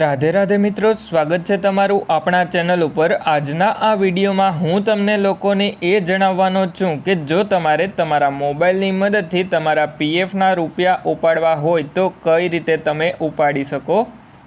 રાધે રાધે મિત્રો, સ્વાગત છે તમારું આપણા ચેનલ ઉપર. આજના આ વિડીયોમાં હું તમને લોકોને એ જણાવવાનો છું કે જો તમારે તમારા મોબાઈલની મદદથી તમારા પીએફના રૂપિયા ઉપાડવા હોય તો કઈ રીતે તમે ઉપાડી શકો?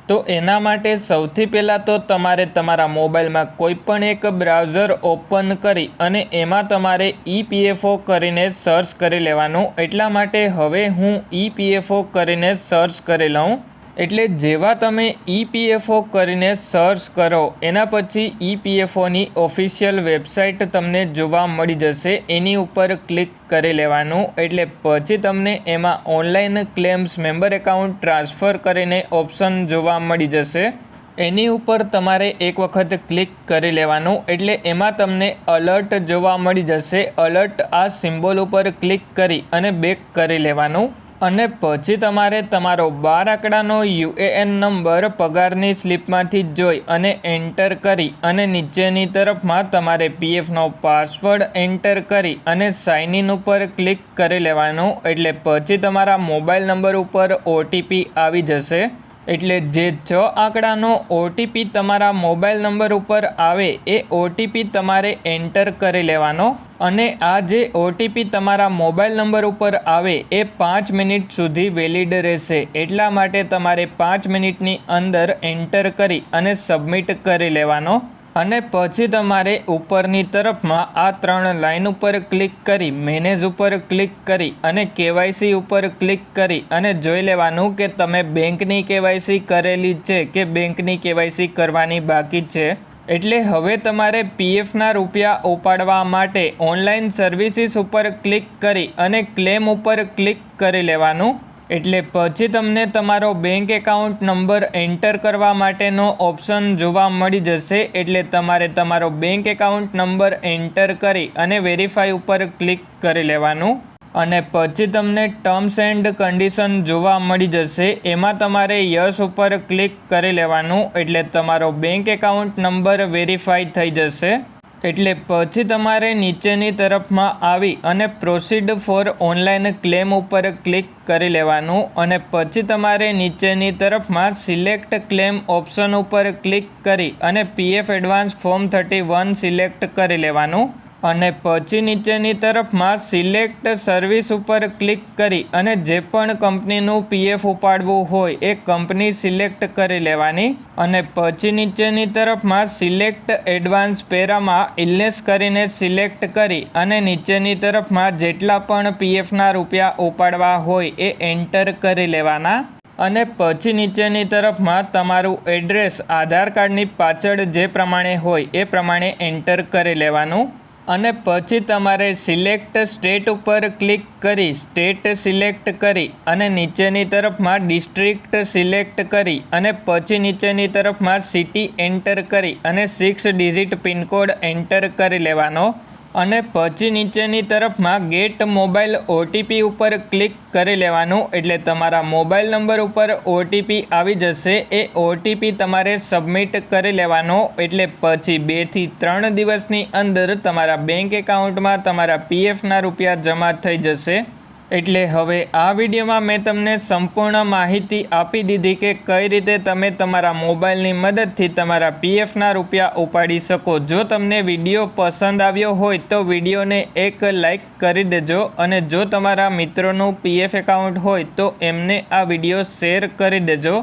તો એના માટે સૌથી પહેલાં તો તમારે તમારા મોબાઈલમાં કોઈ પણ એક બ્રાઉઝર ઓપન કરી અને એમાં તમારે ઈપીએફઓ કરીને સર્ચ કરી લેવાનું. એટલા માટે હવે હું ઈપીએફઓ કરીને સર્ચ કરી લઉં. એટલે જેવા તમે ઈપીએફઓ કરીને સર્ચ કરો, એના પછી ઈપીએફઓની ઓફિશિયલ વેબસાઇટ તમને જોવા મળી જશે. એની ઉપર ક્લિક કરી લેવાનું. એટલે પછી તમને એમાં online claims, member account transfer કરીને ઓપ્શન જોવા મળી જશે. એની ઉપર તમારે એક વખત ક્લિક કરી લેવાનું. એટલે એમાં તમને અલર્ટ જોવા મળી જશે. અલર્ટ આ સિમ્બોલ ઉપર ક્લિક કરી અને બેક કરી લેવાનું. અને પછી તમારે તમારો બાર આંકડાનો યુએએન નંબર પગારની સ્લિપમાંથી જોઈ અને એન્ટર કરી અને નીચેની તરફમાં તમારે પીએફનો પાસવર્ડ એન્ટર કરી અને સાઇન ઇન ઉપર ક્લિક કરી લેવાનું. એટલે પછી તમારા મોબાઈલ નંબર ઉપર ઓટીપી આવી જશે. એટલે જે છ આંકડાનો ઓટીપી તમારા મોબાઈલ નંબર ઉપર આવે એ ઓટીપી તમારે એન્ટર કરી લેવાનો અને આ જે ઓટીપી તમારા મોબાઈલ નંબર ઉપર આવે એ પાંચ મિનિટ સુધી વેલિડ રહેશે. એટલા માટે તમારે પાંચ મિનિટની અંદર એન્ટર કરી અને સબમિટ કરી લેવાનો. અને પછી તમારે ઉપરની તરફમાં આ ત્રણ લાઇન ઉપર ક્લિક કરી, મેનેજ ઉપર ક્લિક કરી અને કેવાયસી ઉપર ક્લિક કરી અને જોઈ લેવાનું કે તમે બેંકની કેવાયસી કરેલી છે કે બેંકની કેવાયસી કરવાની બાકી છે. એટલે હવે તમારે પીએફના રૂપિયા ઉપાડવા માટે ઓનલાઈન સર્વિસીસ ઉપર ક્લિક કરી અને ક્લેમ ઉપર ક્લિક કરી લેવાનું. એટલે પછી તમને તમારો બેંક એકાઉન્ટ નંબર એન્ટર કરવા માટેનો ઓપ્શન જોવા મળી જશે. એટલે તમારે તમારો બેંક એકાઉન્ટ નંબર એન્ટર કરી અને વેરીફાઈ ઉપર ક્લિક કરી લેવાનું. અને પછી તમને ટર્મ્સ એન્ડ કન્ડિશન જોવા મળી જશે. એમાં તમારે યસ ઉપર ક્લિક કરી લેવાનું. એટલે તમારો બેંક એકાઉન્ટ નંબર વેરીફાઈ થઈ જશે. એટલે પછી તમારે નીચેની તરફમાં આવી અને પ્રોસીડ ફોર ઓનલાઈન ક્લેમ ઉપર ક્લિક કરી લેવાનું અને પછી તમારે નીચેની તરફમાં સિલેક્ટ ક્લેમ ઓપ્શન ઉપર ક્લિક કરી અને PF advance form thirty one select કરી લેવાનું. અને પછી નીચેની તરફમાં સિલેક્ટ સર્વિસ ઉપર ક્લિક કરી અને જે પણ કંપનીનું પીએફ ઉપાડવું હોય એ કંપની સિલેક્ટ કરી લેવાની અને પછી નીચેની તરફમાં સિલેક્ટ એડવાન્સ પેરામાં ઇલનેસ કરીને સિલેક્ટ કરી અને નીચેની તરફમાં જેટલા પણ પીએફના રૂપિયા ઉપાડવા હોય એ એન્ટર કરી લેવાના. અને પછી નીચેની તરફમાં તમારું એડ્રેસ, આધાર કાર્ડની પાછળ જે પ્રમાણે હોય એ પ્રમાણે એન્ટર કરી લેવાનું. અને પછી તમારે સિલેક્ટ સ્ટેટ ઉપર ક્લિક કરી સ્ટેટ સિલેક્ટ કરી અને નીચેની તરફમાં ડિસ્ટ્રિક્ટ સિલેક્ટ કરી અને પછી નીચેની તરફમાં સિટી એન્ટર કરી અને સિક્સ ડિજિટ પિનકોડ એન્ટર કરી લેવાનો. અને પછી નીચેની તરફમાં ગેટ મોબાઈલ ઓટીપી ઉપર ક્લિક કરી લેવાનું. એટલે તમારા મોબાઈલ નંબર ઉપર ઓટીપી આવી જશે. એ ઓટીપી તમારે સબમિટ કરી લેવાનો. એટલે પછી બેથી ત્રણ દિવસની અંદર તમારા બેંક એકાઉન્ટમાં તમારા પીએફના રૂપિયા જમા થઈ જશે. એટલે હવે આ વિડીયોમાં મેં તમને સંપૂર્ણ માહિતી આપી દીધી કે કઈ રીતે તમે તમારા મોબાઈલની મદદથી તમારા પીએફના રૂપિયા ઉપાડી શકો. જો તમને વીડિયો પસંદ આવ્યો હોય તો વિડીયોને એક લાઈક કરી દેજો અને જો તમારા મિત્રોનું પીએફ એકાઉન્ટ હોય તો એમને આ વીડિયો શેર કરી દેજો.